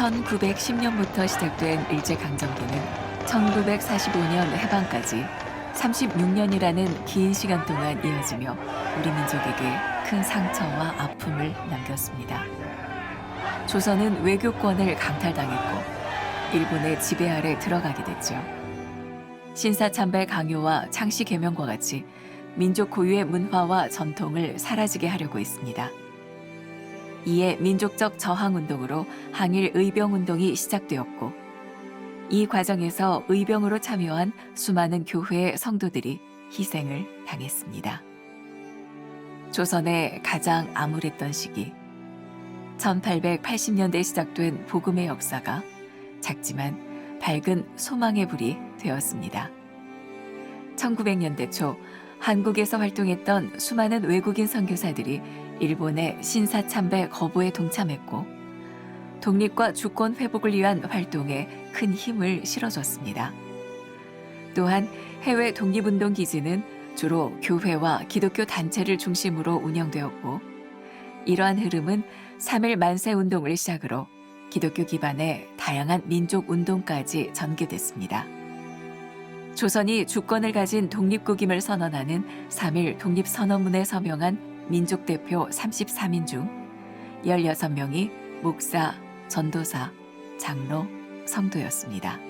1910년부터 시작된 일제강점기는 1945년 해방까지 36년이라는 긴 시간 동안 이어지며 우리 민족에게 큰 상처와 아픔을 남겼습니다. 조선은 외교권을 강탈당했고 일본의 지배 아래 들어가게 됐죠. 신사참배 강요와 창씨 개명과 같이 민족 고유의 문화와 전통을 사라지게 하려고 했습니다. 이에 민족적 저항 운동으로 항일 의병 운동이 시작되었고 이 과정에서 의병으로 참여한 수많은 교회의 성도들이 희생을 당했습니다. 조선의 가장 암울했던 시기 1880년대 시작된 복음의 역사가 작지만 밝은 소망의 불이 되었습니다. 1900년대 초 한국에서 활동했던 수많은 외국인 선교사들이 일본의 신사 참배 거부에 동참했고 독립과 주권 회복을 위한 활동에 큰 힘을 실어줬습니다. 또한 해외 독립운동 기지는 주로 교회와 기독교 단체를 중심으로 운영되었고 이러한 흐름은 3일 만세 운동을 시작으로 기독교 기반의 다양한 민족 운동까지 전개됐습니다. 조선이 주권을 가진 독립국임을 선언하는 3일 독립선언문에 서명한 민족 대표 33인 중 16명이 목사, 전도사, 장로, 성도였습니다.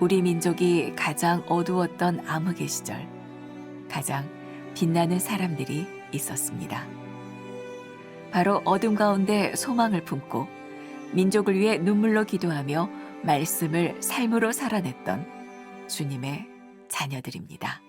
우리 민족이 가장 어두웠던 암흑의 시절, 가장 빛나는 사람들이 있었습니다. 바로 어둠 가운데 소망을 품고 민족을 위해 눈물로 기도하며 말씀을 삶으로 살아냈던 주님의 자녀들입니다.